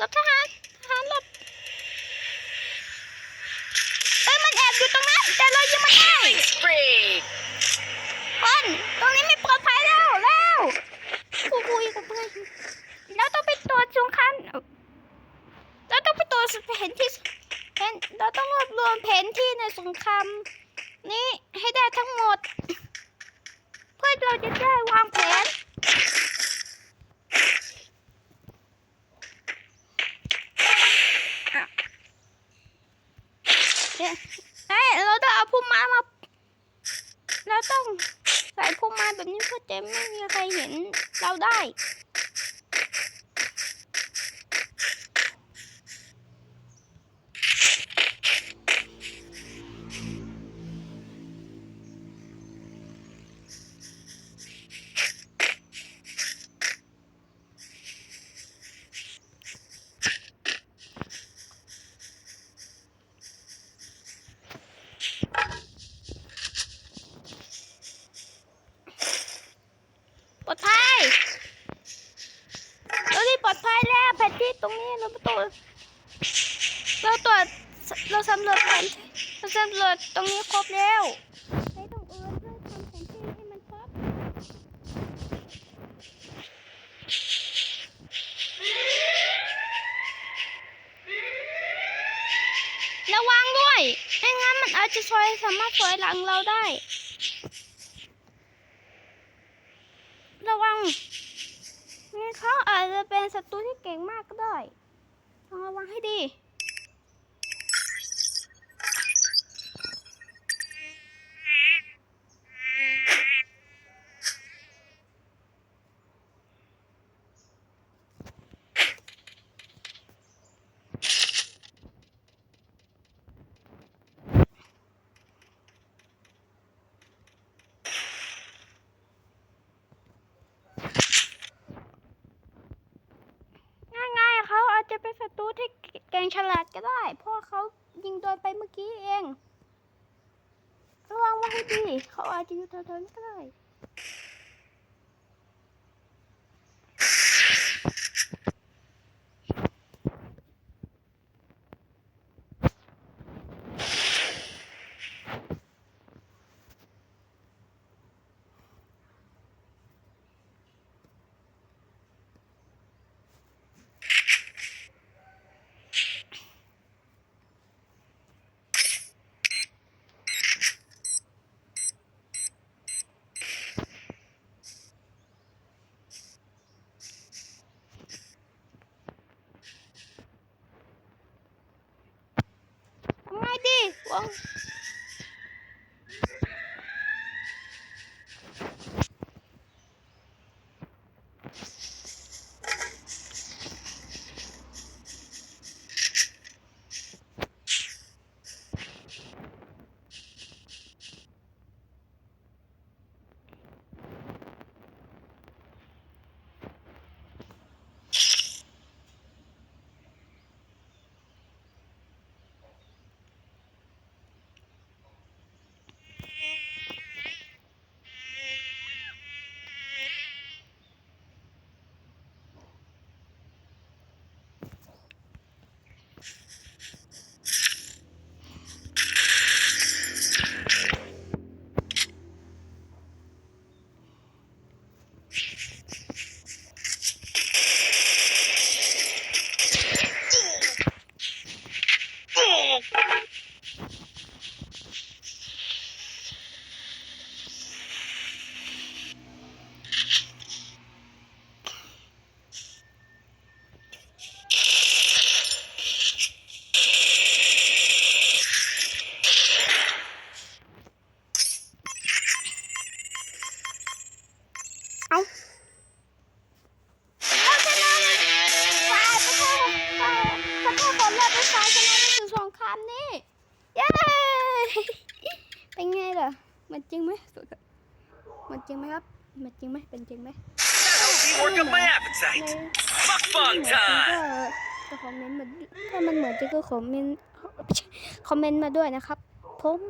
หลบทหารทหารหลบเอ้ยมันแอบอยู่ตรงนั้นแต่เรายิงมันได้ Killing spree! คนตรงนี้ไม่ปลอดภัยแล้วแล้วกูคุยกับเพื่อนเราต้องไปตรวจสงครามเราต้องไปตรวจแผนที่แผนเราต้องรวบรวมแผนที่ในสงครามนี้ให้ได้ทั้งหมด เพื่อเราจะได้วางแผนอะเดี๋ยวเฮ้ยเราต้องเอาพุ่มไม้มา เราต้องใส่พวกมาแบบนี้เพื่อจะไม่มีใครเห็นเราได้ ตรงนี้เราตรวจเราตรวจเราสำรวจแผนเราสำรวจตรงนี้ครบแล้วใช้ตรงอื่นเพื่อทำแผนที่ให้มันครบระวังด้วยไม่งั้นมันอาจจะซอยสามารถซอยหลังเราได้ ระวัง เขาอาจจะเป็นศัตรูที่เก่งมากก็ได้ต้องระวังให้ดี ง่ายๆเขาอาจจะเป็นศัตรู ที่เก่งฉลาดก็ได้เพราะเขายิงโดนไปเมื่อกี้เอง ระวังไว้ให้ดี เขาอาจจะอยู่แถวๆนี้ก็ได้ ทำไงดีวาง เอาเอาชนะเลยฝ่ายประเทศฝ่ายประเทศของเราเป็นฝ่ายชนะในศึกสงครามนี้เย้เป็นไงล่ะมันจริงไหมมันจริงไหมครับมันจริงไหมเป็นจริงไหม Work up my appetite! Mukbang ก็ time! คอมเมนต์มาถ้ามันเหมือนจริงก็คอมเมนต์คอมเมนต์มาด้วยนะครับผม